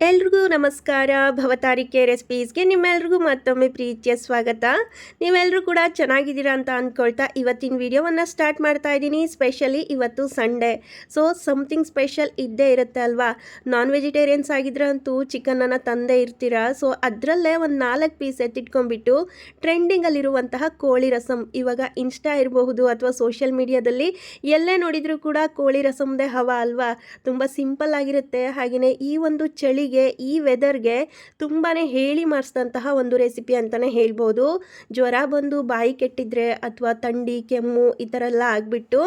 ಎಲ್ರಿಗೂ ನಮಸ್ಕಾರ. ಭವತಾರಿಕೆ ರೆಸಿಪೀಸ್ಗೆ ನಿಮ್ಮೆಲ್ರಿಗೂ ಮತ್ತೊಮ್ಮೆ ಪ್ರೀತಿಯ ಸ್ವಾಗತ. ನೀವೆಲ್ಲರೂ ಕೂಡ ಚೆನ್ನಾಗಿದ್ದೀರಾ ಅಂತ ಅಂದ್ಕೊಳ್ತಾ ಇವತ್ತಿನ ವಿಡಿಯೋವನ್ನು ಸ್ಟಾರ್ಟ್ ಮಾಡ್ತಾ ಇದ್ದೀನಿ. ಸ್ಪೆಷಲಿ ಇವತ್ತು ಸಂಡೇ. ಸೊ ಸಮಥಿಂಗ್ ಸ್ಪೆಷಲ್ ಇದ್ದೇ ಇರುತ್ತೆ ಅಲ್ವಾ? ನಾನ್ ವೆಜಿಟೇರಿಯನ್ಸ್ ಆಗಿದ್ರೆ ಅಂತೂ ಚಿಕನನ್ನು ತಂದೇ ಇರ್ತೀರಾ? ಸೊ, ಅದರಲ್ಲೇ ಒಂದು ನಾಲ್ಕು ಪೀಸ್ ಎತ್ತಿಟ್ಕೊಂಡ್ಬಿಟ್ಟು ಟ್ರೆಂಡಿಂಗಲ್ಲಿರುವಂತಹ ಕೋಳಿ ರಸಮ್ ಇವಾಗ ಇನ್ಸ್ಟಾ ಇರಬಹುದು ಅಥವಾ ಸೋಷಿಯಲ್ ಮೀಡಿಯಾದಲ್ಲಿ ಎಲ್ಲೇ ನೋಡಿದರೂ ಕೂಡ ಕೋಳಿ ರಸಮ್ದೇ ಹವಾ ಅಲ್ವಾ? ತುಂಬ ಸಿಂಪಲ್ ಆಗಿರುತ್ತೆ. ಹಾಗೆಯೇ ಈ ಒಂದು ಚಳಿಗೆ ಈ ವೆದರ್ಗೆ ತುಂಬಾ ಹೇಳಿ ಮಾಡಿಸಿದಂತಹ ಒಂದು ರೆಸಿಪಿ ಅಂತಲೇ ಹೇಳ್ಬೋದು. ಜ್ವರ ಬಂದು ಬಾಯಿ ಕೆಟ್ಟಿದ್ರೆ ಅಥವಾ ಥಂಡಿ, ಕೆಮ್ಮು ಈ ಥರ ಎಲ್ಲ ಆಗಿಬಿಟ್ಟು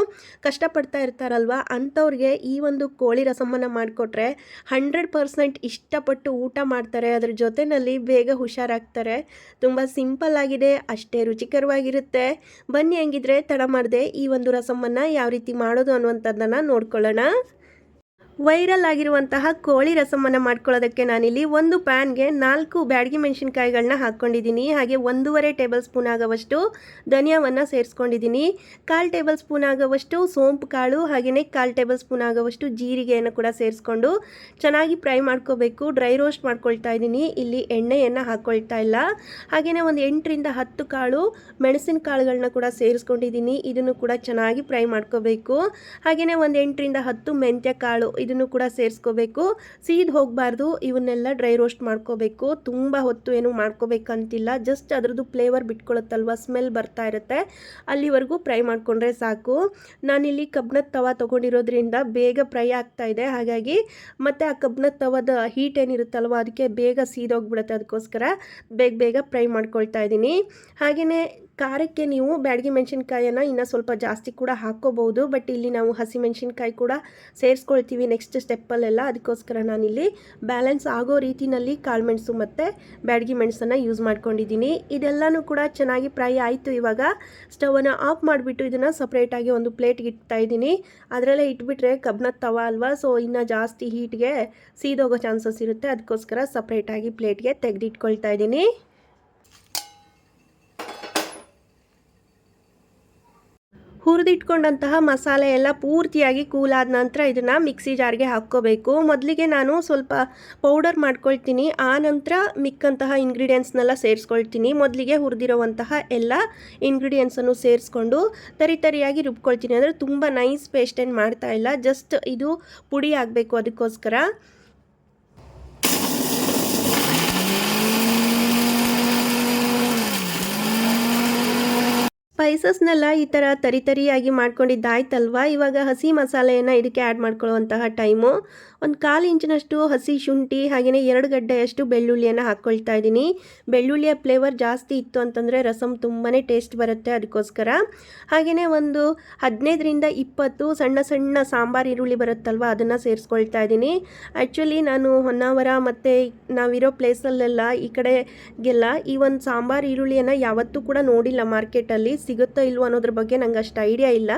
ಕಷ್ಟಪಡ್ತಾ ಇರ್ತಾರಲ್ವ? ಅಂಥವ್ರಿಗೆ ಈ ಒಂದು ಕೋಳಿ ರಸಮನ್ನು ಮಾಡಿಕೊಟ್ರೆ ಹಂಡ್ರೆಡ್ ಪರ್ಸೆಂಟ್ ಇಷ್ಟಪಟ್ಟು ಊಟ ಮಾಡ್ತಾರೆ. ಅದ್ರ ಜೊತೆಯಲ್ಲಿ ಬೇಗ ಹುಷಾರಾಗ್ತಾರೆ. ತುಂಬ ಸಿಂಪಲ್ ಆಗಿದೆ, ಅಷ್ಟೇ ರುಚಿಕರವಾಗಿರುತ್ತೆ. ಬನ್ನಿ ಹಂಗಿದ್ರೆ ತಡ ಮಾಡದೆ ಈ ಒಂದು ರಸಮನ್ನು ಯಾವ ರೀತಿ ಮಾಡೋದು ಅನ್ನುವಂಥದ್ದನ್ನು ನೋಡ್ಕೊಳ್ಳೋಣ. ವೈರಲ್ ಆಗಿರುವಂತಹ ಕೋಳಿ ರಸಮನ್ನು ಮಾಡ್ಕೊಳ್ಳೋದಕ್ಕೆ ನಾನಿಲ್ಲಿ ಒಂದು ಪ್ಯಾನ್ಗೆ ನಾಲ್ಕು ಬ್ಯಾಡಗಿ ಮೆಣಸಿನ್ಕಾಯಿಗಳನ್ನ ಹಾಕ್ಕೊಂಡಿದ್ದೀನಿ. ಹಾಗೆ ಒಂದೂವರೆ ಟೇಬಲ್ ಸ್ಪೂನ್ ಆಗೋವಷ್ಟು ಧನಿಯಾವನ್ನು ಸೇರಿಸ್ಕೊಂಡಿದ್ದೀನಿ. ಕಾಲು ಟೇಬಲ್ ಸ್ಪೂನ್ ಆಗೋವಷ್ಟು ಸೋಂಪು ಕಾಳು ಹಾಗೆಯೇ ಕಾಲು ಟೇಬಲ್ ಸ್ಪೂನ್ ಆಗೋವಷ್ಟು ಜೀರಿಗೆಯನ್ನು ಕೂಡ ಸೇರಿಸ್ಕೊಂಡು ಚೆನ್ನಾಗಿ ಫ್ರೈ ಮಾಡ್ಕೋಬೇಕು. ಡ್ರೈ ರೋಸ್ಟ್ ಮಾಡ್ಕೊಳ್ತಾ ಇದ್ದೀನಿ. ಇಲ್ಲಿ ಎಣ್ಣೆಯನ್ನು ಹಾಕ್ಕೊಳ್ತಾ ಇಲ್ಲ. ಹಾಗೆಯೇ ಒಂದು ಎಂಟರಿಂದ ಹತ್ತು ಕಾಳು ಮೆಣಸಿನ ಕಾಳುಗಳನ್ನ ಕೂಡ ಸೇರಿಸ್ಕೊಂಡಿದ್ದೀನಿ. ಇದನ್ನು ಕೂಡ ಚೆನ್ನಾಗಿ ಫ್ರೈ ಮಾಡ್ಕೋಬೇಕು. ಹಾಗೆಯೇ ಒಂದು ಎಂಟರಿಂದ ಹತ್ತು ಮೆಂತ್ಯ ಕಾಳು ಇದನ್ನು ಕೂಡ ಸೇರಿಸ್ಕೋಬೇಕು. ಸೀದ್ ಹೋಗಬಾರ್ದು. ಇವನ್ನೆಲ್ಲ ಡ್ರೈ ರೋಸ್ಟ್ ಮಾಡ್ಕೋಬೇಕು. ತುಂಬ ಹೊತ್ತು ಏನು ಮಾಡ್ಕೋಬೇಕಂತಿಲ್ಲ. ಜಸ್ಟ್ ಅದರದ್ದು ಫ್ಲೇವರ್ ಬಿಟ್ಕೊಳತ್ತಲ್ವ? ಸ್ಮೆಲ್ ಬರ್ತಾ ಇರುತ್ತೆ. ಅಲ್ಲಿವರೆಗೂ ಫ್ರೈ ಮಾಡಿಕೊಂಡ್ರೆ ಸಾಕು. ನಾನಿಲ್ಲಿ ಕಬ್ಬಿಣದ ತವ ತೊಗೊಂಡಿರೋದ್ರಿಂದ ಬೇಗ ಫ್ರೈ ಆಗ್ತಾ ಇದೆ. ಹಾಗಾಗಿ ಮತ್ತು ಆ ಕಬ್ಬಿಣದ ತವದ ಹೀಟ್ ಏನಿರುತ್ತಲ್ವ? ಅದಕ್ಕೆ ಬೇಗ ಸೀದೋಗ್ಬಿಡುತ್ತೆ ಅದಕ್ಕೋಸ್ಕರ. ಬೇಗ ಬೇಗ ಫ್ರೈ ಮಾಡ್ಕೊಳ್ತಾ ಇದ್ದೀನಿ. ಹಾಗೆಯೇ ಖಾರಕ್ಕೆ ನೀವು ಬ್ಯಾಡಗಿ ಮೆಣಸಿನ್ಕಾಯನ್ನು ಇನ್ನೂ ಸ್ವಲ್ಪ ಜಾಸ್ತಿ ಕೂಡ ಹಾಕ್ಕೋಬೋದು. ಬಟ್ ಇಲ್ಲಿ ನಾವು ಹಸಿ ಮೆಣಸಿನ್ಕಾಯಿ ಕೂಡ ಸೇರಿಸ್ಕೊಳ್ತೀವಿ. ನೆಕ್ಸ್ಟ್ ಸ್ಟೆಪ್ಪಲ್ಲೆಲ್ಲ ಅದಕ್ಕೋಸ್ಕರ ನಾನಿಲ್ಲಿ ಬ್ಯಾಲೆನ್ಸ್ ಆಗೋ ರೀತಿಯಲ್ಲಿ ಕಾಳುಮೆಣಸು ಮತ್ತು ಬ್ಯಾಡಗಿ ಮೆಣಸನ್ನು ಯೂಸ್ ಮಾಡ್ಕೊಂಡಿದ್ದೀನಿ. ಇದೆಲ್ಲನೂ ಕೂಡ ಚೆನ್ನಾಗಿ ಫ್ರೈ ಆಯಿತು ಇವಾಗ. ಸ್ಟವನ್ನು ಆಫ್ ಮಾಡಿಬಿಟ್ಟು ಇದನ್ನು ಸಪ್ರೇಟಾಗಿ ಒಂದು ಪ್ಲೇಟ್ಗೆ ಇಡ್ತಾ ಇದ್ದೀನಿ. ಅದರಲ್ಲೇ ಇಟ್ಬಿಟ್ರೆ ಕಬ್ಬಿಣದ ತವ ಅಲ್ವಾ? ಸೊ ಇನ್ನು ಜಾಸ್ತಿ ಹೀಟ್ಗೆ ಸೀದೋಗೋ ಚಾನ್ಸಸ್ ಇರುತ್ತೆ. ಅದಕ್ಕೋಸ್ಕರ ಸಪ್ರೇಟಾಗಿ ಪ್ಲೇಟ್ಗೆ ತೆಗೆದಿಟ್ಕೊಳ್ತಾ ಇದ್ದೀನಿ. ಹುರಿದಿಟ್ಕೊಂಡಂತಹ ಮಸಾಲೆ ಎಲ್ಲ ಪೂರ್ತಿಯಾಗಿ ಕೂಲಾದ ನಂತರ ಇದನ್ನು ಮಿಕ್ಸಿ ಜಾರ್ಗೆ ಹಾಕ್ಕೋಬೇಕು. ಮೊದಲಿಗೆ ನಾನು ಸ್ವಲ್ಪ ಪೌಡರ್ ಮಾಡ್ಕೊಳ್ತೀನಿ, ಆ ನಂತರ ಮಿಕ್ಕಂತಹ ಇಂಗ್ರೀಡಿಯೆಂಟ್ಸ್ನೆಲ್ಲ ಸೇರಿಸ್ಕೊಳ್ತೀನಿ. ಮೊದಲಿಗೆ ಹುರಿದಿರುವಂತಹ ಎಲ್ಲ ಇಂಗ್ರೀಡಿಯೆಂಟ್ಸನ್ನು ಸೇರಿಸ್ಕೊಂಡು ತರಿ ತರಿಯಾಗಿ ರುಬ್ಕೊಳ್ತೀನಿ. ಅಂದರೆ ತುಂಬ ನೈಸ್ ಪೇಸ್ಟ್ ಏನು ಮಾಡ್ತಾ ಇಲ್ಲ, ಜಸ್ಟ್ ಇದು ಪುಡಿ ಆಗಬೇಕು ಅದಕ್ಕೋಸ್ಕರ. ಸ್ಪೈಸಸ್ನೆಲ್ಲ ಈ ಥರ ತರಿತರಿಯಾಗಿ ಮಾಡ್ಕೊಂಡಿದ್ದಾಯ್ತಲ್ವ? ಇವಾಗ ಹಸಿ ಮಸಾಲೆಯನ್ನು ಇದಕ್ಕೆ ಆ್ಯಡ್ ಮಾಡ್ಕೊಳ್ಳುವಂತಹ ಟೈಮು ಒಂದು ಕಾಲು ಇಂಚಿನಷ್ಟು ಹಸಿ ಶುಂಠಿ ಹಾಗೆಯೇ ಎರಡು ಗಡ್ಡೆಯಷ್ಟು ಬೆಳ್ಳುಳ್ಳಿಯನ್ನು ಹಾಕ್ಕೊಳ್ತಾ ಇದ್ದೀನಿ. ಬೆಳ್ಳುಳ್ಳಿಯ ಫ್ಲೇವರ್ ಜಾಸ್ತಿ ಇತ್ತು ಅಂತಂದರೆ ರಸಮ್ ತುಂಬಾ ಟೇಸ್ಟ್ ಬರುತ್ತೆ ಅದಕ್ಕೋಸ್ಕರ ಹಾಗೆಯೇ ಒಂದು ಹದಿನೈದರಿಂದ ಇಪ್ಪತ್ತು ಸಣ್ಣ ಸಣ್ಣ ಸಾಂಬಾರು ಈರುಳ್ಳಿ ಬರುತ್ತಲ್ವ, ಅದನ್ನು ಸೇರಿಸ್ಕೊಳ್ತಾ ಇದ್ದೀನಿ. ಆ್ಯಕ್ಚುಲಿ ನಾನು ಹೊನ್ನಾವರ ಮತ್ತು ನಾವಿರೋ ಪ್ಲೇಸಲ್ಲೆಲ್ಲ ಈ ಕಡೆಗೆಲ್ಲ ಈ ಒಂದು ಸಾಂಬಾರು ಈರುಳ್ಳಿಯನ್ನು ಯಾವತ್ತೂ ಕೂಡ ನೋಡಿಲ್ಲ ಮಾರ್ಕೆಟಲ್ಲಿ ಸಿಗುತ್ತೋ ಇಲ್ವೋ ಅನ್ನೋದ್ರ ಬಗ್ಗೆ ನಂಗೆ ಅಷ್ಟು ಐಡಿಯಾ ಇಲ್ಲ.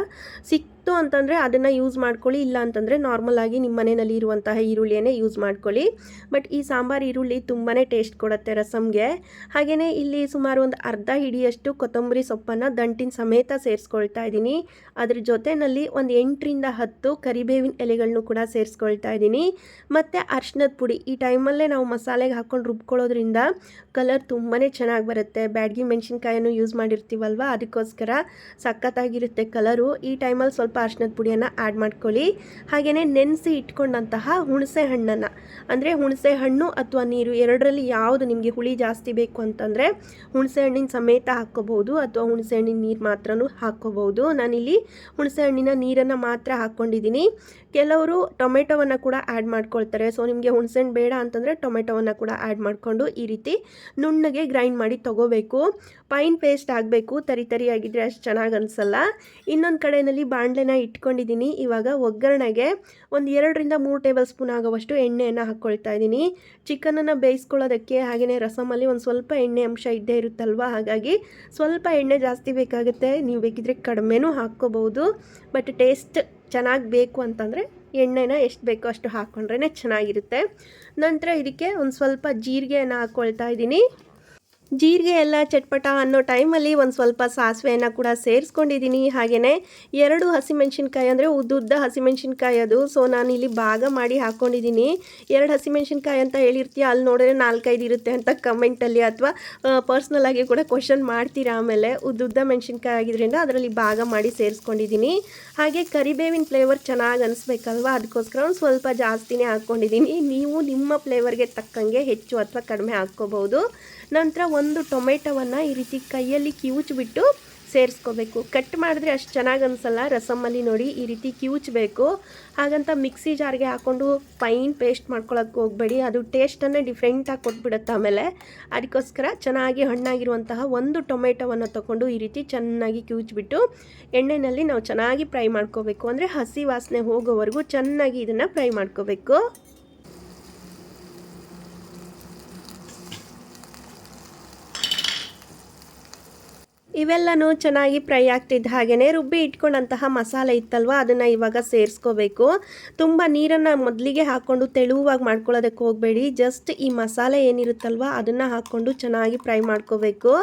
ಸಿಕ್ ಇತ್ತು ಅಂತಂದರೆ ಅದನ್ನು ಯೂಸ್ ಮಾಡ್ಕೊಳ್ಳಿ, ಇಲ್ಲ ಅಂತಂದರೆ ನಾರ್ಮಲ್ ಆಗಿ ನಿಮ್ಮ ಮನೆಯಲ್ಲಿ ಇರುವಂತಹ ಈರುಳ್ಳಿಯನ್ನೇ ಯೂಸ್ ಮಾಡ್ಕೊಳ್ಳಿ. ಬಟ್ ಈ ಸಾಂಬಾರು ಈರುಳ್ಳಿ ತುಂಬಾ ಟೇಸ್ಟ್ ಕೊಡುತ್ತೆ ರಸಮ್ಗೆ. ಹಾಗೆಯೇ ಇಲ್ಲಿ ಸುಮಾರು ಒಂದು ಅರ್ಧ ಹಿಡಿಯಷ್ಟು ಕೊತ್ತಂಬರಿ ಸೊಪ್ಪನ್ನು ದಂಟಿನ ಸಮೇತ ಸೇರಿಸ್ಕೊಳ್ತಾ ಇದ್ದೀನಿ. ಅದ್ರ ಜೊತೆಯಲ್ಲಿ ಒಂದು ಎಂಟರಿಂದ ಹತ್ತು ಕರಿಬೇವಿನ ಎಲೆಗಳನ್ನು ಕೂಡ ಸೇರಿಸ್ಕೊಳ್ತಾ ಇದ್ದೀನಿ. ಮತ್ತು ಅರ್ಶಿನದ ಪುಡಿ, ಈ ಟೈಮಲ್ಲೇ ನಾವು ಮಸಾಲೆಗೆ ಹಾಕ್ಕೊಂಡು ರುಬ್ಕೊಳ್ಳೋದ್ರಿಂದ ಕಲರ್ ತುಂಬಾ ಚೆನ್ನಾಗಿ ಬರುತ್ತೆ. ಬ್ಯಾಡ್ಗಿ ಮೆಣಸಿನ್ಕಾಯನ್ನು ಯೂಸ್ ಮಾಡಿರ್ತೀವಲ್ವ, ಅದಕ್ಕೋಸ್ಕರ ಸಖತ್ತಾಗಿರುತ್ತೆ ಕಲರು ಈ ಟೈಮಲ್ಲಿ ಸ್ವಲ್ಪ ಸ್ವಲ್ಪ ಅರ್ಶಿನದ ಪುಡಿಯನ್ನು ಆ್ಯಡ್ ಮಾಡ್ಕೊಳ್ಳಿ. ಹಾಗೆಯೇ ನೆನೆಸಿ ಇಟ್ಕೊಂಡಂತಹ ಹುಣಸೆ ಹಣ್ಣನ್ನು. ಅಂದರೆ ಹುಣಸೆ ಹಣ್ಣು ಅಥವಾ ನೀರು ಎರಡರಲ್ಲಿ ಯಾವುದು ನಿಮಗೆ ಹುಳಿ ಜಾಸ್ತಿ ಬೇಕು ಅಂತಂದರೆ ಹುಣಸೆ ಹಣ್ಣಿನ ಸಮೇತ ಹಾಕ್ಕೋಬಹುದು ಅಥವಾ ಹುಣಸೆ ಹಣ್ಣಿನ ನೀರು ಮಾತ್ರನೂ ಹಾಕ್ಕೋಬಹುದು. ನಾನಿಲ್ಲಿ ಹುಣಸೆ ಹಣ್ಣಿನ ನೀರನ್ನು ಮಾತ್ರ ಹಾಕ್ಕೊಂಡಿದ್ದೀನಿ. ಕೆಲವರು ಟೊಮೆಟೊವನ್ನು ಕೂಡ ಆ್ಯಡ್ ಮಾಡ್ಕೊಳ್ತಾರೆ. ಸೊ, ನಿಮಗೆ ಹುಣಸೆಹಣ್ಣು ಬೇಡ ಅಂತಂದರೆ ಟೊಮೆಟೊವನ್ನು ಕೂಡ ಆ್ಯಡ್ ಮಾಡಿಕೊಂಡು ಈ ರೀತಿ ನುಣ್ಣಗೆ ಗ್ರೈಂಡ್ ಮಾಡಿ ತೊಗೋಬೇಕು. ಪೈನ್ ಪೇಸ್ಟ್ ಆಗಬೇಕು, ತರಿ ಆಗಿದ್ರೆ ಅಷ್ಟು ಚೆನ್ನಾಗಿ ಅನಿಸಲ್ಲ. ಇನ್ನೊಂದು ಕಡೆಯಲ್ಲಿ ಬಾಣಲೆನ ಇಟ್ಕೊಂಡಿದ್ದೀನಿ ಇವಾಗ ಒಗ್ಗರಣೆಗೆ ಒಂದು ಎರಡರಿಂದ ಮೂರು ಟೇಬಲ್ ಸ್ಪೂನ್ ಆಗೋವಷ್ಟು ಎಣ್ಣೆಯನ್ನು ಹಾಕ್ಕೊಳ್ತಾ ಇದ್ದೀನಿ ಚಿಕನನ್ನು ಬೇಯಿಸ್ಕೊಳ್ಳೋದಕ್ಕೆ ಹಾಗೆಯೇ ರಸಮಲ್ಲಿ ಒಂದು ಸ್ವಲ್ಪ ಎಣ್ಣೆ ಅಂಶ ಇದ್ದೇ ಇರುತ್ತಲ್ವ? ಹಾಗಾಗಿ ಸ್ವಲ್ಪ ಎಣ್ಣೆ ಜಾಸ್ತಿ ಬೇಕಾಗುತ್ತೆ. ನೀವು ಬೇಕಿದ್ರೆ ಕಡಿಮೆನೂ ಹಾಕ್ಕೋಬಹುದು. ಬಟ್ ಟೇಸ್ಟ್ ಚೆನ್ನಾಗಿ ಬೇಕು ಅಂತಂದರೆ ಎಣ್ಣೆನ ಎಷ್ಟು ಬೇಕೋ ಅಷ್ಟು ಹಾಕ್ಕೊಂಡ್ರೇ ಚೆನ್ನಾಗಿರುತ್ತೆ. ನಂತರ ಇದಕ್ಕೆ ಒಂದು ಸ್ವಲ್ಪ ಜೀರಿಗೆಯನ್ನು ಹಾಕ್ಕೊಳ್ತಾ ಇದ್ದೀನಿ ಜೀರಿಗೆ ಎಲ್ಲ ಚಟ್ಪಟ ಅನ್ನೋ ಟೈಮಲ್ಲಿ ಒಂದು ಸ್ವಲ್ಪ ಸಾಸಿವೆಯನ್ನು ಕೂಡ ಸೇರಿಸ್ಕೊಂಡಿದ್ದೀನಿ. ಹಾಗೆಯೇ ಎರಡು ಹಸಿಮೆಣ್ಸಿನ್ಕಾಯಿ ಅಂದರೆ ಉದ್ದುದ್ದ ಹಸಿಮೆಣ್ಸಿನ್ಕಾಯಿ ಅದು. ಸೊ ನಾನು ಇಲ್ಲಿ ಭಾಗ ಮಾಡಿ ಹಾಕ್ಕೊಂಡಿದ್ದೀನಿ ಎರಡು ಹಸಿಮೆಣ್ಸಿನ್ಕಾಯಿ ಅಂತ ಹೇಳಿರ್ತೀಯ, ಅಲ್ಲಿ ನೋಡಿದ್ರೆ ನಾಲ್ಕೈದು ಇರುತ್ತೆ ಅಂತ ಕಮೆಂಟಲ್ಲಿ ಅಥವಾ ಪರ್ಸ್ನಲ್ ಆಗಿ ಕೂಡ ಕ್ವಶನ್ ಮಾಡ್ತೀರಾ ಆಮೇಲೆ. ಉದ್ದುದ್ದ ಮೆಣಸಿನ್ಕಾಯಿ ಆಗಿದ್ರಿಂದ ಅದರಲ್ಲಿ ಭಾಗ ಮಾಡಿ ಸೇರಿಸ್ಕೊಂಡಿದ್ದೀನಿ. ಹಾಗೆ ಕರಿಬೇವಿನ ಫ್ಲೇವರ್ ಚೆನ್ನಾಗಿ ಅನಿಸ್ಬೇಕಲ್ವ? ಅದಕ್ಕೋಸ್ಕರ ಒಂದು ಸ್ವಲ್ಪ ಜಾಸ್ತಿನೇ ಹಾಕ್ಕೊಂಡಿದ್ದೀನಿ ನೀವು ನಿಮ್ಮ ಫ್ಲೇವರ್ಗೆ ತಕ್ಕಂಗೆ ಹೆಚ್ಚು ಅಥವಾ ಕಡಿಮೆ ಹಾಕ್ಕೋಬಹುದು. ನಂತರ ಒಂದು ಟೊಮೆಟೊವನ್ನು ಈ ರೀತಿ ಕೈಯಲ್ಲಿ ಕಿವುಚ್ಬಿಟ್ಟು ಸೇರಿಸ್ಕೋಬೇಕು. ಕಟ್ ಮಾಡಿದ್ರೆ ಅಷ್ಟು ಚೆನ್ನಾಗಿ ಅನಿಸಲ್ಲ ರಸಮ್ಮಲ್ಲಿ ನೋಡಿ ಈ ರೀತಿ ಕಿವುಚ್ಬೇಕು. ಹಾಗಂತ ಮಿಕ್ಸಿ ಜಾರ್ಗೆ ಹಾಕ್ಕೊಂಡು ಫೈನ್ ಪೇಸ್ಟ್ ಮಾಡ್ಕೊಳಕ್ಕೆ ಹೋಗಬೇಡಿ. ಅದು ಟೇಸ್ಟನ್ನು ಡಿಫ್ರೆಂಟಾಗಿ ಕೊಟ್ಬಿಡುತ್ತೆ ಆಮೇಲೆ. ಅದಕ್ಕೋಸ್ಕರ ಚೆನ್ನಾಗಿ ಹಣ್ಣಾಗಿರುವಂತಹ ಒಂದು ಟೊಮೆಟೊವನ್ನು ತಗೊಂಡು ಈ ರೀತಿ ಚೆನ್ನಾಗಿ ಕಿವುಚ್ಬಿಟ್ಟು ಎಣ್ಣೆಯಲ್ಲಿ ನಾವು ಚೆನ್ನಾಗಿ ಫ್ರೈ ಮಾಡ್ಕೋಬೇಕು. ಅಂದರೆ ಹಸಿ ವಾಸನೆ ಹೋಗೋವರೆಗೂ ಚೆನ್ನಾಗಿ ಇದನ್ನು ಫ್ರೈ ಮಾಡ್ಕೋಬೇಕು. ಇವೆಲ್ಲನೂ ಚೆನ್ನಾಗಿ ಫ್ರೈ ಆಗ್ತಿದ್ದ ಹಾಗೆಯೇ ರುಬ್ಬಿ ಇಟ್ಕೊಂಡಂತಹ ಮಸಾಲೆ ಇತ್ತಲ್ವ? ಅದನ್ನು ಇವಾಗ ಸೇರಿಸ್ಕೋಬೇಕು. ತುಂಬ ನೀರನ್ನು ಮೊದಲಿಗೆ ಹಾಕ್ಕೊಂಡು ತೆಳುವಾಗಿ ಮಾಡ್ಕೊಳ್ಳೋದಕ್ಕೆ ಹೋಗಬೇಡಿ. ಜಸ್ಟ್ ಈ ಮಸಾಲೆ ಏನಿರುತ್ತಲ್ವ, ಅದನ್ನು ಹಾಕ್ಕೊಂಡು ಚೆನ್ನಾಗಿ ಫ್ರೈ ಮಾಡ್ಕೋಬೇಕು.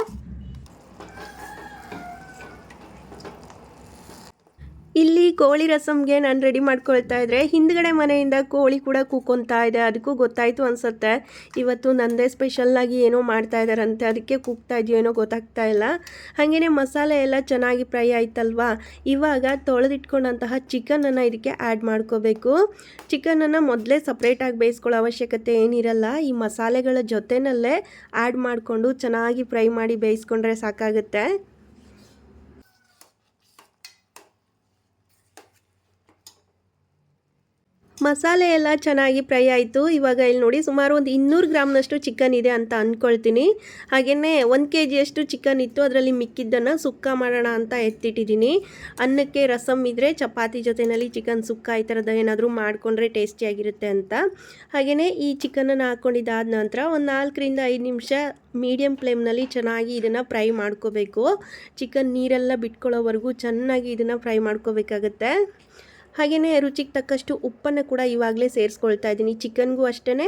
ಇಲ್ಲಿ ಕೋಳಿ ರಸಮ್ಗೆ ನಾನು ರೆಡಿ ಮಾಡ್ಕೊಳ್ತಾ ಇದ್ರೆ ಹಿಂದ್ಗಡೆ ಮನೆಯಿಂದ ಕೋಳಿ ಕೂಡ ಕೂಕೊಂತಾ ಇದೆ, ಅದಕ್ಕೂ ಗೊತ್ತಾಯಿತು ಅನ್ಸುತ್ತೆ. ಇವತ್ತು ನಂದೇ ಸ್ಪೆಷಲ್ಲಾಗಿ ಏನೋ ಮಾಡ್ತಾ ಇದ್ದಾರಂತೆ ಅದಕ್ಕೆ ಕೂಗ್ತಾ ಇದೆಯೋ ಏನೋ ಗೊತ್ತಾಗ್ತಾ ಇಲ್ಲ. ಹಾಗೆಯೇ ಮಸಾಲೆ ಎಲ್ಲ ಚೆನ್ನಾಗಿ ಫ್ರೈ ಆಯ್ತಲ್ವಾ? ಇವಾಗ ತೊಳೆದಿಟ್ಕೊಂಡಂತಹ ಚಿಕನನ್ನು ಇದಕ್ಕೆ ಆ್ಯಡ್ ಮಾಡ್ಕೋಬೇಕು. ಚಿಕನನ್ನು ಮೊದಲೇ ಸಪ್ರೇಟಾಗಿ ಬೇಯಿಸ್ಕೊಳ್ಳೋ ಅವಶ್ಯಕತೆ ಏನಿರಲ್ಲ, ಈ ಮಸಾಲೆಗಳ ಜೊತೆನಲ್ಲೇ ಆ್ಯಡ್ ಮಾಡಿಕೊಂಡು ಚೆನ್ನಾಗಿ ಫ್ರೈ ಮಾಡಿ ಬೇಯಿಸ್ಕೊಂಡ್ರೆ ಸಾಕಾಗುತ್ತೆ. ಮಸಾಲೆ ಎಲ್ಲ ಚೆನ್ನಾಗಿ ಫ್ರೈ ಆಯಿತು. ಇವಾಗ ಇಲ್ಲಿ ನೋಡಿ ಸುಮಾರು ಒಂದು ಇನ್ನೂರು ಗ್ರಾಮ್ನಷ್ಟು ಚಿಕನ್ ಇದೆ ಅಂತ ಅಂದ್ಕೊಳ್ತೀನಿ ಹಾಗೆಯೇ ಒಂದು ಕೆ ಜಿಯಷ್ಟು ಚಿಕನ್ ಇತ್ತು. ಅದರಲ್ಲಿ ಮಿಕ್ಕಿದ್ದನ್ನು ಸುಕ್ಕ ಮಾಡೋಣ ಅಂತ ಎತ್ತಿಟ್ಟಿದ್ದೀನಿ. ಅನ್ನಕ್ಕೆ ರಸಮ್ ಇದ್ದರೆ ಚಪಾತಿ ಜೊತೆಯಲ್ಲಿ ಚಿಕನ್ ಸುಕ್ಕ ಈ ಥರದ ಏನಾದರೂ ಮಾಡಿಕೊಂಡ್ರೆ ಟೇಸ್ಟಿಯಾಗಿರುತ್ತೆ ಅಂತ. ಹಾಗೆಯೇ ಈ ಚಿಕನನ್ನು ಹಾಕ್ಕೊಂಡಿದ್ದಾದ ನಂತರ ಒಂದು ನಾಲ್ಕರಿಂದ ಐದು ನಿಮಿಷ ಮೀಡಿಯಮ್ ಫ್ಲೇಮ್ನಲ್ಲಿ ಚೆನ್ನಾಗಿ ಇದನ್ನು ಫ್ರೈ ಮಾಡ್ಕೋಬೇಕು. ಚಿಕನ್ ನೀರೆಲ್ಲ ಬಿಟ್ಕೊಳ್ಳೋವರೆಗೂ ಚೆನ್ನಾಗಿ ಇದನ್ನು ಫ್ರೈ ಮಾಡ್ಕೋಬೇಕಾಗತ್ತೆ. ಹಾಗೆಯೇ ರುಚಿಗೆ ತಕ್ಕಷ್ಟು ಉಪ್ಪನ್ನು ಕೂಡ ಇವಾಗಲೇ ಸೇರಿಸ್ಕೊಳ್ತಾ ಇದ್ದೀನಿ. ಚಿಕನ್ಗೂ ಅಷ್ಟೇ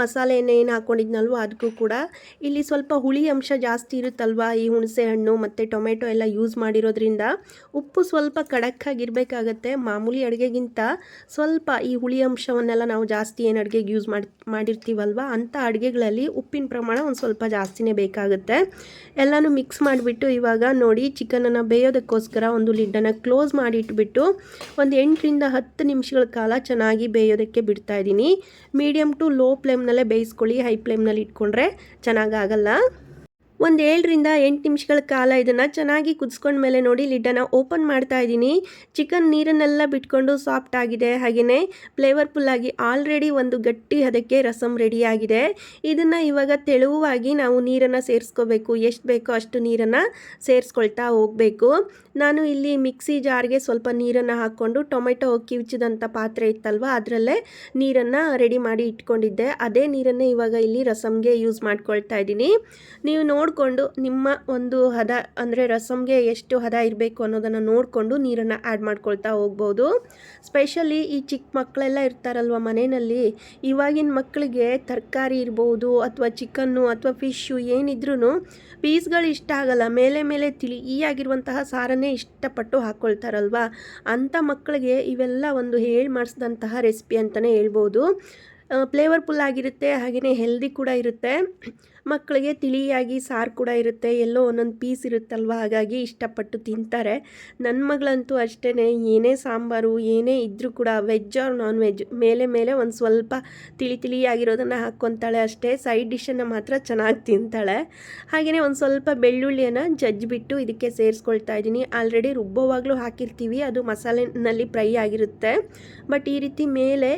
ಮಸಾಲೆ ಏನು ಹಾಕ್ಕೊಂಡಿದ್ನಲ್ವೋ ಅದಕ್ಕೂ ಕೂಡ. ಇಲ್ಲಿ ಸ್ವಲ್ಪ ಹುಳಿ ಅಂಶ ಜಾಸ್ತಿ ಇರುತ್ತಲ್ವ ಈ ಹುಣಸೆ ಹಣ್ಣು ಮತ್ತು ಟೊಮೆಟೊ ಎಲ್ಲ ಯೂಸ್ ಮಾಡಿರೋದ್ರಿಂದ. ಉಪ್ಪು ಸ್ವಲ್ಪ ಕಡಕ್ಕಾಗಿರಬೇಕಾಗತ್ತೆ. ಮಾಮೂಲಿ ಅಡುಗೆಗಿಂತ ಸ್ವಲ್ಪ ಈ ಹುಳಿ ಅಂಶವನ್ನೆಲ್ಲ ನಾವು ಜಾಸ್ತಿ ಏನು ಅಡುಗೆಗೆ ಯೂಸ್ ಮಾಡಿ, ಮಾಡಿರ್ತೀವಲ್ವ ಅಂಥ ಅಡುಗೆಗಳಲ್ಲಿ ಉಪ್ಪಿನ ಪ್ರಮಾಣ ಒಂದು ಸ್ವಲ್ಪ ಜಾಸ್ತಿನೇ ಬೇಕಾಗುತ್ತೆ. ಎಲ್ಲನೂ ಮಿಕ್ಸ್ ಮಾಡಿಬಿಟ್ಟು ಇವಾಗ ನೋಡಿ ಚಿಕನನ್ನು ಬೇಯೋದಕ್ಕೋಸ್ಕರ ಒಂದು ಲಿಡ್ಡನ್ನು ಕ್ಲೋಸ್ ಮಾಡಿಟ್ಬಿಟ್ಟು ಒಂದು ಎಂಟು ಎಂಟರಿಂದ ಹತ್ತು ನಿಮಿಷಗಳ ಕಾಲ ಚೆನ್ನಾಗಿ ಬೇಯೋದಕ್ಕೆ ಬಿಡ್ತಾ ಇದ್ದೀನಿ. ಮೀಡಿಯಮ್ ಟು ಲೋ ಫ್ಲೇಮ್ನಲ್ಲೇ ಬೇಯಿಸ್ಕೊಳ್ಳಿ, ಹೈ ಫ್ಲೇಮ್ನಲ್ಲಿ ಇಟ್ಕೊಂಡ್ರೆ ಚೆನ್ನಾಗಾಗಲ್ಲ. ಒಂದು ಏಳರಿಂದ ಎಂಟು ನಿಮಿಷಗಳ ಕಾಲ ಇದನ್ನು ಚೆನ್ನಾಗಿ ಕುದಿಸ್ಕೊಂಡ್ಮೇಲೆ ನೋಡಿ ಲಿಡ್ಡನ್ನು ಓಪನ್ ಮಾಡ್ತಾ ಇದ್ದೀನಿ. ಚಿಕನ್ ನೀರನ್ನೆಲ್ಲ ಬಿಟ್ಕೊಂಡು ಸಾಫ್ಟ್ ಆಗಿದೆ. ಹಾಗೆಯೇ ಫ್ಲೇವರ್ಫುಲ್ಲಾಗಿ ಆಲ್ರೆಡಿ ಒಂದು ಗಟ್ಟಿ ಅದಕ್ಕೆ ರಸಮ್ ರೆಡಿಯಾಗಿದೆ ಇದನ್ನು ಇವಾಗ ತೆಳುವಾಗಿ ನಾವು ನೀರನ್ನು ಸೇರಿಸ್ಕೋಬೇಕು. ಎಷ್ಟು ಬೇಕೋ ಅಷ್ಟು ನೀರನ್ನು ಸೇರಿಸ್ಕೊಳ್ತಾ ಹೋಗಬೇಕು. ನಾನು ಇಲ್ಲಿ ಮಿಕ್ಸಿ ಜಾರ್ಗೆ ಸ್ವಲ್ಪ ನೀರನ್ನು ಹಾಕ್ಕೊಂಡು ಟೊಮೆಟೊ ಕಿವುಚಿದಂಥ ಪಾತ್ರೆ ಇತ್ತಲ್ವ, ಅದರಲ್ಲೇ ನೀರನ್ನು ರೆಡಿ ಮಾಡಿ ಇಟ್ಕೊಂಡಿದ್ದೆ. ಅದೇ ನೀರನ್ನೇ ಇವಾಗ ಇಲ್ಲಿ ರಸಮ್ಗೆ ಯೂಸ್ ಮಾಡ್ಕೊಳ್ತಾ ಇದ್ದೀನಿ. ನೀವು ನೋಡಿಕೊಂಡು ನಿಮ್ಮ ಒಂದು ಹದ, ಅಂದರೆ ರಸಮ್ಗೆ ಎಷ್ಟು ಹದ ಇರಬೇಕು ಅನ್ನೋದನ್ನು ನೋಡಿಕೊಂಡು ನೀರನ್ನು ಆ್ಯಡ್ ಮಾಡ್ಕೊಳ್ತಾ ಹೋಗ್ಬೋದು. ಸ್ಪೆಷಲಿ ಈ ಚಿಕ್ಕ ಮಕ್ಕಳೆಲ್ಲ ಇರ್ತಾರಲ್ವ ಮನೆಯಲ್ಲಿ, ಇವಾಗಿನ ಮಕ್ಕಳಿಗೆ ತರಕಾರಿ ಇರ್ಬೋದು ಅಥವಾ ಚಿಕನ್ನು ಅಥವಾ ಫಿಶ್ಶು ಏನಿದ್ರೂ ಪೀಸ್ಗಳು ಇಷ್ಟ ಆಗಲ್ಲ. ಮೇಲೆ ಮೇಲೆ ತಿಳಿ, ಈ ಸಾರನ್ನೇ ಇಷ್ಟಪಟ್ಟು ಹಾಕ್ಕೊಳ್ತಾರಲ್ವ ಅಂಥ ಮಕ್ಕಳಿಗೆ ಇವೆಲ್ಲ ಒಂದು ಹೇಳಿ ಮಾಡಿಸಿದಂತಹ ರೆಸಿಪಿ ಅಂತಲೇ ಹೇಳ್ಬೋದು. ಫ್ಲೇವರ್ಫುಲ್ ಆಗಿರುತ್ತೆ ಹಾಗೆಯೇ ಹೆಲ್ದಿ ಕೂಡ ಇರುತ್ತೆ. ಮಕ್ಕಳಿಗೆ ತಿಳಿಯಾಗಿ ಸಾರು ಕೂಡ ಇರುತ್ತೆ, ಎಲ್ಲೋ ಒಂದೊಂದು ಪೀಸ್ ಇರುತ್ತಲ್ವ? ಹಾಗಾಗಿ ಇಷ್ಟಪಟ್ಟು ತಿಂತಾರೆ. ನನ್ನ ಮಗಳಂತೂ ಅಷ್ಟೇ ಏನೇ ಸಾಂಬಾರು, ಏನೇ ಇದ್ದರೂ ಕೂಡ ವೆಜ್ ಆರ್ ನಾನ್ ವೆಜ್ ಮೇಲೆ ಮೇಲೆ ಒಂದು ಸ್ವಲ್ಪ ತಿಳಿ ತಿಳಿಯಾಗಿರೋದನ್ನು ಹಾಕ್ಕೊತಾಳೆ ಅಷ್ಟೇ. ಸೈಡ್ ಡಿಶನ್ನು ಮಾತ್ರ ಚೆನ್ನಾಗಿ ತಿಂತಾಳೆ. ಹಾಗೆಯೇ ಒಂದು ಸ್ವಲ್ಪ ಬೆಳ್ಳುಳ್ಳಿಯನ್ನು ಜಜ್ಜಿಬಿಟ್ಟು ಇದಕ್ಕೆ ಸೇರಿಸ್ಕೊಳ್ತಾ ಇದ್ದೀನಿ. ಆಲ್ರೆಡಿ ರುಬ್ಬೋವಾಗಲೂ ಹಾಕಿರ್ತೀವಿ, ಅದು ಮಸಾಲೆನಲ್ಲಿ ಫ್ರೈ ಆಗಿರುತ್ತೆ. ಬಟ್ ಈ ರೀತಿ ಮೇಲೆ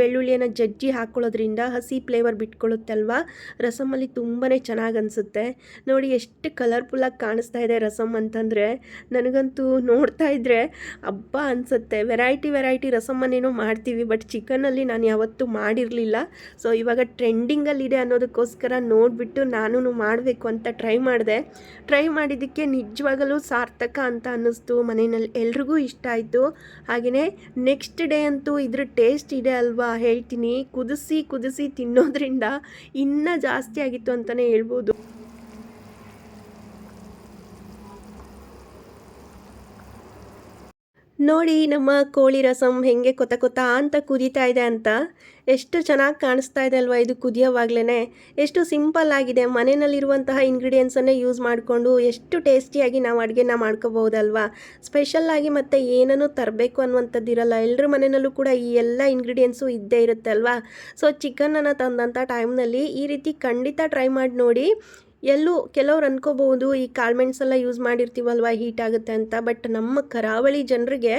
ಬೆಳ್ಳುಳ್ಳಿಯನ್ನು ಜಜ್ಜಿ ಹಾಕ್ಕೊಳ್ಳೋದ್ರಿಂದ ಹಸಿ ಫ್ಲೇವರ್ ಬಿಟ್ಕೊಳ್ಳುತ್ತಲ್ವ ರಸಮಲ್ಲಿ ತುಂಬಾ ಚೆನ್ನಾಗಿ ಅನಿಸುತ್ತೆ. ನೋಡಿ ಎಷ್ಟು ಕಲರ್ಫುಲ್ಲಾಗಿ ಕಾಣಿಸ್ತಾ ಇದೆ ರಸಮ್ ಅಂತಂದರೆ. ನನಗಂತೂ ನೋಡ್ತಾ ಇದ್ದರೆ ಹಬ್ಬ ಅನಿಸುತ್ತೆ. ವೆರೈಟಿ ವೆರೈಟಿ ರಸಮನ್ನೇನೋ ಮಾಡ್ತೀವಿ ಬಟ್ ಚಿಕನಲ್ಲಿ ನಾನು ಯಾವತ್ತೂ ಮಾಡಿರಲಿಲ್ಲ. ಸೊ ಇವಾಗ ಟ್ರೆಂಡಿಂಗಲ್ಲಿದೆ ಅನ್ನೋದಕ್ಕೋಸ್ಕರ ನೋಡಿಬಿಟ್ಟು ನಾನು ಮಾಡಬೇಕು ಅಂತ ಟ್ರೈ ಮಾಡಿದೆ. ಟ್ರೈ ಮಾಡಿದ್ದಕ್ಕೆ ನಿಜವಾಗಲೂ ಸಾರ್ಥಕ ಅಂತ ಅನ್ನಿಸ್ತು. ಮನೆಯಲ್ಲಿ ಎಲ್ರಿಗೂ ಇಷ್ಟ ಆಯಿತು. ಹಾಗೆಯೇ ನೆಕ್ಸ್ಟ್ ಡೇ ಅಂತೂ ಇದ್ರ ಟೇಸ್ಟ್ ಇದೆ ಅಲ್ವಾ ಹೇಳ್ತೀನಿ. ಕುದಿಸಿ ಕುದಿಸಿ ತಿನ್ನೋದ್ರಿಂದ ಇನ್ನೂ ಜಾಸ್ತಿ ಆಗಿತ್ತು ಅಂತಲೇ ಹೇಳ್ಬೋದು. ನೋಡಿ ನಮ್ಮ ಕೋಳಿ ರಸಂ ಹೆಂಗೆ ಕೊತ ಕೊತ ಅಂತ ಕುದೀತಾ ಇದೆ ಅಂತ ಎಷ್ಟು ಚೆನ್ನಾಗಿ ಕಾಣಿಸ್ತಾ ಇದೆ ಅಲ್ವಾ ಇದು ಕುದಿಯೋವಾಗ್ಲೇ ಎಷ್ಟು ಸಿಂಪಲ್ ಆಗಿದೆ. ಮನೆಯಲ್ಲಿರುವಂತಹ ಇಂಗ್ರೀಡಿಯೆಂಟ್ಸನ್ನೇ ಯೂಸ್ ಮಾಡಿಕೊಂಡು ಎಷ್ಟು ಟೇಸ್ಟಿಯಾಗಿ ನಾವು ಅಡುಗೆನ ಮಾಡ್ಕೋಬಹುದಲ್ವಾ. ಸ್ಪೆಷಲ್ಲಾಗಿ ಮತ್ತು ಏನನ್ನು ತರಬೇಕು ಅನ್ನುವಂಥದ್ದಿರಲ್ಲ ಎಲ್ಲರ ಮನೆಯಲ್ಲೂ ಕೂಡ ಈ ಎಲ್ಲ ಇಂಗ್ರೀಡಿಯೆಂಟ್ಸು ಇದ್ದೇ ಇರುತ್ತೆ ಅಲ್ವಾ. ಸೊ ಚಿಕನನ್ನು ತಂದಂಥ ಟೈಮ್ನಲ್ಲಿ ಈ ರೀತಿ ಖಂಡಿತ ಟ್ರೈ ಮಾಡಿ ನೋಡಿ ಎಲ್ಲೂ ಕೆಲವ್ರು ಅನ್ಕೋಬಹುದು, ಈ ಕಾಳುಮೆಣಸೆಲ್ಲ ಯೂಸ್ ಮಾಡಿರ್ತೀವಲ್ವ ಹೀಟ್ ಆಗುತ್ತೆ ಅಂತ. ಬಟ್ ನಮ್ಮ ಕರಾವಳಿ ಜನರಿಗೆ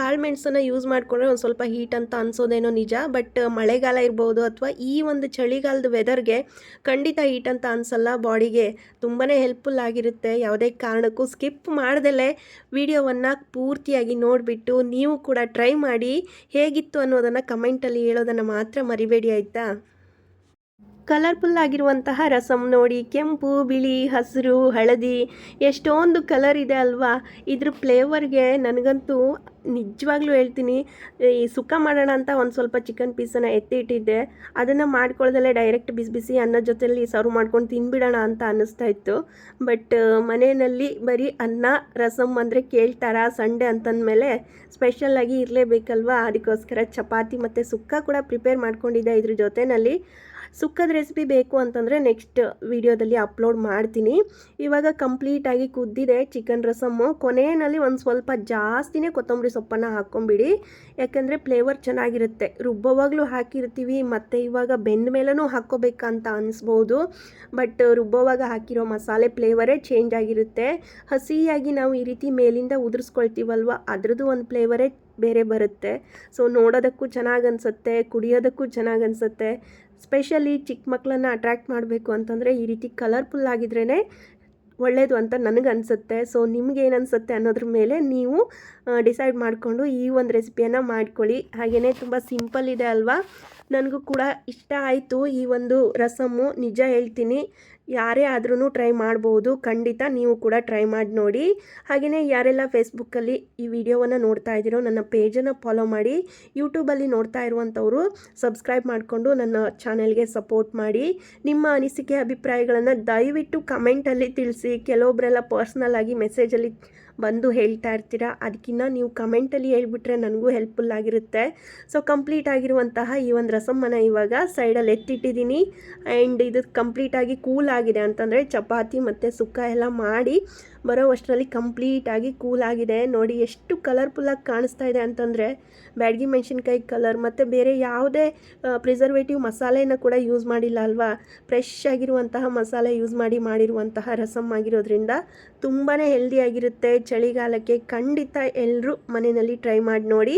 ಕಾಳುಮೆಣಸನ್ನು ಯೂಸ್ ಮಾಡಿಕೊಂಡ್ರೆ ಒಂದು ಸ್ವಲ್ಪ ಹೀಟ್ ಅಂತ ಅನ್ಸೋದೇನೋ ನಿಜ. ಬಟ್ ಮಳೆಗಾಲ ಇರ್ಬೋದು ಅಥವಾ ಈ ಒಂದು ಚಳಿಗಾಲದ ವೆದರ್ಗೆ ಖಂಡಿತ ಹೀಟ್ ಅಂತ ಅನ್ಸಲ್ಲ. ಬಾಡಿಗೆ ತುಂಬಾ ಹೆಲ್ಪ್ಫುಲ್ ಆಗಿರುತ್ತೆ. ಯಾವುದೇ ಕಾರಣಕ್ಕೂ ಸ್ಕಿಪ್ ಮಾಡ್ದಲೇ ವಿಡಿಯೋವನ್ನು ಪೂರ್ತಿಯಾಗಿ ನೋಡಿಬಿಟ್ಟು ನೀವು ಕೂಡ ಟ್ರೈ ಮಾಡಿ ಹೇಗಿತ್ತು ಅನ್ನೋದನ್ನು ಕಮೆಂಟಲ್ಲಿ ಹೇಳೋದನ್ನು ಮಾತ್ರ ಮರಿಬೇಡಿ, ಆಯಿತಾ? ಕಲರ್ಫುಲ್ ಆಗಿರುವಂತಹ ರಸಮ್ ನೋಡಿ, ಕೆಂಪು, ಬಿಳಿ, ಹಸಿರು, ಹಳದಿ, ಎಷ್ಟೊಂದು ಕಲರ್ ಇದೆ ಅಲ್ವಾ? ಇದ್ರ ಫ್ಲೇವರ್ಗೆ ನನಗಂತೂ ನಿಜವಾಗ್ಲೂ ಹೇಳ್ತೀನಿ, ಈ ಸುಕ್ಕ ಮಾಡೋಣ ಅಂತ ಒಂದು ಸ್ವಲ್ಪ ಚಿಕನ್ ಪೀಸನ್ನು ಎತ್ತಿ ಇಟ್ಟಿದ್ದೆ ಅದನ್ನು ಮಾಡ್ಕೊಳ್ದಲ್ಲೇ ಡೈರೆಕ್ಟ್ ಬಿಸಿ ಬಿಸಿ ಅನ್ನದ ಜೊತೆಲಿ ಸರ್ವ್ ಮಾಡ್ಕೊಂಡು ತಿನ್ಬಿಡೋಣ ಅಂತ ಅನ್ನಿಸ್ತಾ ಇತ್ತು. ಬಟ್, ಮನೆಯಲ್ಲಿ ಬರೀ ಅನ್ನ ರಸಮ್ ಅಂದರೆ ಕೇಳ್ತಾರಾ ಸಂಡೆ ಅಂತಂದಮೇಲೆ ಸ್ಪೆಷಲ್ಲಾಗಿ ಇರಲೇಬೇಕಲ್ವಾ? ಅದಕ್ಕೋಸ್ಕರ ಚಪಾತಿ ಮತ್ತು ಸುಕ್ಕ ಕೂಡ ಪ್ರಿಪೇರ್ ಮಾಡ್ಕೊಂಡಿದ್ದೆ ಇದ್ರ ಜೊತೆಯಲ್ಲಿ ಸುಕ್ಕದ ರೆಸಿಪಿ ಬೇಕು ಅಂತಂದರೆ ನೆಕ್ಸ್ಟ್ ವಿಡಿಯೋದಲ್ಲಿ ಅಪ್ಲೋಡ್ ಮಾಡ್ತೀನಿ. ಇವಾಗ ಕಂಪ್ಲೀಟಾಗಿ ಕುದ್ದಿದೆ ಚಿಕನ್ ರಸಮ್ಮು. ಕೊನೆಯಲ್ಲಿ ಒಂದು ಸ್ವಲ್ಪ ಜಾಸ್ತಿನೇ ಕೊತ್ತಂಬರಿ ಸೊಪ್ಪನ್ನು ಹಾಕ್ಕೊಂಬಿಡಿ ಯಾಕಂದರೆ ಫ್ಲೇವರ್ ಚೆನ್ನಾಗಿರುತ್ತೆ. ರುಬ್ಬೋವಾಗಲೂ ಹಾಕಿರ್ತೀವಿ, ಮತ್ತು ಇವಾಗ ಬೆಂದ ಮೇಲೂ ಹಾಕ್ಕೋಬೇಕಂತ ಅನಿಸ್ಬೋದು. ಬಟ್ ರುಬ್ಬೋವಾಗ ಹಾಕಿರೋ ಮಸಾಲೆ ಫ್ಲೇವರೇ ಚೇಂಜ್ ಆಗಿರುತ್ತೆ. ಹಸಿಯಾಗಿ ನಾವು ಈ ರೀತಿ ಮೇಲಿಂದ ಉದುರಿಸ್ಕೊಳ್ತೀವಲ್ವ, ಅದ್ರದ್ದು ಒಂದು ಫ್ಲೇವರೇ ಬೇರೆ ಬರುತ್ತೆ. ಸೊ ನೋಡೋದಕ್ಕೂ ಚೆನ್ನಾಗಿ ಅನಿಸುತ್ತೆ, ಕುಡಿಯೋದಕ್ಕೂ ಚೆನ್ನಾಗಿ ಅನಿಸುತ್ತೆ. ಸ್ಪೆಷಲಿ ಚಿಕ್ಕ ಮಕ್ಕಳನ್ನು ಅಟ್ರ್ಯಾಕ್ಟ್ ಮಾಡಬೇಕು ಅಂತಂದರೆ ಈ ರೀತಿ ಕಲರ್ಫುಲ್ ಆಗಿದ್ರೇ ಒಳ್ಳೆಯದು ಅಂತ ನನಗೆ ಅನಿಸುತ್ತೆ ಸೊ ನಿಮ್ಗೆ ಏನು ಅನಿಸುತ್ತೆ ಅನ್ನೋದ್ರ ಮೇಲೆ ನೀವು ಡಿಸೈಡ್ ಮಾಡಿಕೊಂಡು ಈ ಒಂದು ರೆಸಿಪಿಯನ್ನು ಮಾಡ್ಕೊಳ್ಳಿ. ಹಾಗೆಯೇ ತುಂಬ ಸಿಂಪಲ್ ಇದೆ ಅಲ್ವಾ? ನನಗೂ ಕೂಡ ಇಷ್ಟ ಆಯಿತು ಈ ಒಂದು ರಸಮ್ಮು ನಿಜ ಹೇಳ್ತೀನಿ. ಯಾರೇ ಆದ್ರೂ ಟ್ರೈ ಮಾಡ್ಬೋದು. ಖಂಡಿತ ನೀವು ಕೂಡ ಟ್ರೈ ಮಾಡಿ ನೋಡಿ. ಹಾಗೆಯೇ ಯಾರೆಲ್ಲ ಫೇಸ್ಬುಕ್ಕಲ್ಲಿ ಈ ವಿಡಿಯೋವನ್ನು ನೋಡ್ತಾ ಇದ್ದೀರೋ, ನನ್ನ ಪೇಜನ್ನು ಫಾಲೋ ಮಾಡಿ. ಯೂಟ್ಯೂಬಲ್ಲಿ ನೋಡ್ತಾ ಇರುವಂಥವರು ಸಬ್ಸ್ಕ್ರೈಬ್ ಮಾಡಿಕೊಂಡು ನನ್ನ ಚಾನೆಲ್ಗೆ ಸಪೋರ್ಟ್ ಮಾಡಿ. ನಿಮ್ಮ ಅನಿಸಿಕೆ, ಅಭಿಪ್ರಾಯಗಳನ್ನು ದಯವಿಟ್ಟು ಕಮೆಂಟಲ್ಲಿ ತಿಳಿಸಿ. ಕೆಲವೊಬ್ಬರೆಲ್ಲ ಪರ್ಸ್ನಲ್ಲಾಗಿ ಮೆಸೇಜಲ್ಲಿ ಬಂದು ಹೇಳ್ತಾ ಇರ್ತೀರಾ? ಅದಕ್ಕಿಂತ ನೀವು ಕಮೆಂಟಲ್ಲಿ ಹೇಳ್ಬಿಟ್ರೆ ನನಗೂ ಹೆಲ್ಪ್ಫುಲ್ ಆಗಿರುತ್ತೆ. ಸೊ ಕಂಪ್ಲೀಟ್ ಆಗಿರುವಂತಹ ಈ ಒಂದು ರಸಮ್ಮನ ಇವಾಗ ಸೈಡಲ್ಲಿ ಎತ್ತಿಟ್ಟಿದ್ದೀನಿ. ಆ್ಯಂಡ್ ಇದು ಕಂಪ್ಲೀಟಾಗಿ ಕೂಲ್ ಆಗಿದೆ ಅಂತಂದರೆ ಚಪಾತಿ ಮತ್ತು ಸುಕ್ಕ ಎಲ್ಲ ಮಾಡಿ ಬರೋ ಅಷ್ಟರಲ್ಲಿ ಕಂಪ್ಲೀಟಾಗಿ ಕೂಲ್ ಆಗಿದೆ ನೋಡಿ, ಎಷ್ಟು ಕಲರ್ಫುಲ್ಲಾಗಿ ಕಾಣಿಸ್ತಾ ಇದೆ ಅಂತಂದರೆ ಬ್ಯಾಡ್ಗಿ ಮೆಣಸಿನ್ಕಾಯಿ ಕಲರ್ ಮತ್ತು ಬೇರೆ ಯಾವುದೇ ಪ್ರಿಸರ್ವೇಟಿವ್ ಮಸಾಲೆನ ಕೂಡ ಯೂಸ್ ಮಾಡಿಲ್ಲ ಅಲ್ವಾ? ಫ್ರೆಶ್ ಆಗಿರುವಂತಹ ಮಸಾಲೆ ಯೂಸ್ ಮಾಡಿ ಮಾಡಿರುವಂತಹ ರಸಮ್ ಆಗಿರೋದ್ರಿಂದ ತುಂಬಾ ಹೆಲ್ದಿಯಾಗಿರುತ್ತೆ ಚಳಿಗಾಲಕ್ಕೆ ಖಂಡಿತ ಎಲ್ಲರೂ ಮನೆಯಲ್ಲಿ ಟ್ರೈ ಮಾಡಿ ನೋಡಿ.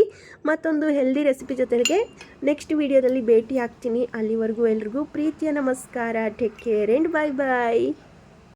ಮತ್ತೊಂದು ಹೆಲ್ದಿ ರೆಸಿಪಿ ಜೊತೆಗೆ ನೆಕ್ಸ್ಟ್ ವಿಡಿಯೋದಲ್ಲಿ ಭೇಟಿ ಆಗ್ತೀನಿ. ಅಲ್ಲಿವರೆಗೂ ಎಲ್ರಿಗೂ ಪ್ರೀತಿಯ ನಮಸ್ಕಾರ. Take care and bye bye.